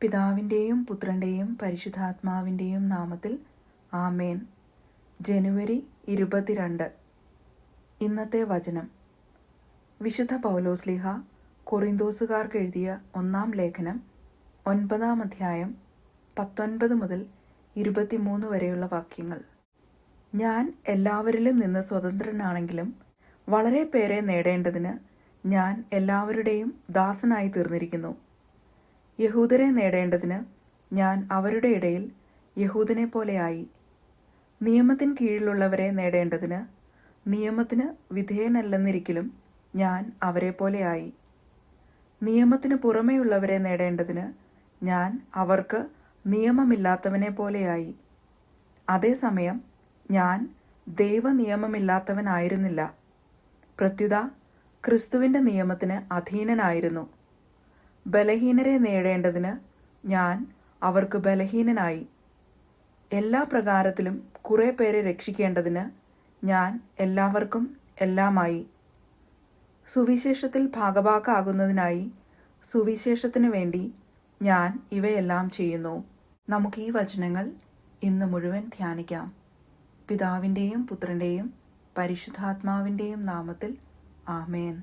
പിതാവിന്റെയും പുത്രന്റെയും പരിശുദ്ധാത്മാവിന്റെയും നാമത്തിൽ ആമേൻ. ജനുവരി ഇരുപത്തിരണ്ട്. ഇന്നത്തെ വചനം. വിശുദ്ധ പൗലോസ്ലിഹ കൊറിന്തോസുകാർക്ക് എഴുതിയ ഒന്നാം ലേഖനം ഒൻപതാം അധ്യായം പത്തൊൻപത് മുതൽ ഇരുപത്തിമൂന്ന് വരെയുള്ള വാക്യങ്ങൾ. ഞാൻ എല്ലാവരിലും നിന്ന് സ്വതന്ത്രനാണെങ്കിലും വളരെ പേരെ നേടേണ്ടതിന് ഞാൻ എല്ലാവരുടെയും ദാസനായി തീർന്നിരിക്കുന്നു. യഹൂദരെ നേടേണ്ടതിന് ഞാൻ അവരുടെ ഇടയിൽ യഹൂദനെ പോലെയായി നിയമത്തിന് കീഴിലുള്ളവരെ നേടേണ്ടതിന് നിയമത്തിന് വിധേയനല്ലെന്നിരിക്കലും ഞാൻ അവരെ പോലെയായി നിയമത്തിന് പുറമേയുള്ളവരെ നേടേണ്ടതിന് ഞാൻ അവർക്ക് നിയമമില്ലാത്തവനെ പോലെയായി അതേസമയം ഞാൻ ദൈവനിയമമില്ലാത്തവനായിരുന്നില്ല. പ്രത്യുത ക്രിസ്തുവിന്റെ നിയമത്തിന് അധീനനായിരുന്നു. ബലഹീനരെ നേടേണ്ടതിന് ഞാൻ അവർക്ക് ബലഹീനനായി. എല്ലാ പ്രകാരത്തിലും കുറേ പേരെ രക്ഷിക്കേണ്ടതിന് ഞാൻ എല്ലാവർക്കും എല്ലാമായി. സുവിശേഷത്തിൽ ഭാഗഭാക്കാകുന്നതിനായി സുവിശേഷത്തിനു വേണ്ടി ഞാൻ ഇവയെല്ലാം ചെയ്യുന്നു. നമുക്ക് ഈ വചനങ്ങൾ ഇന്ന് മുഴുവൻ ധ്യാനിക്കാം. പിതാവിന്റെയും പുത്രന്റെയും പരിശുദ്ധാത്മാവിന്റെയും നാമത്തിൽ ആമേൻ.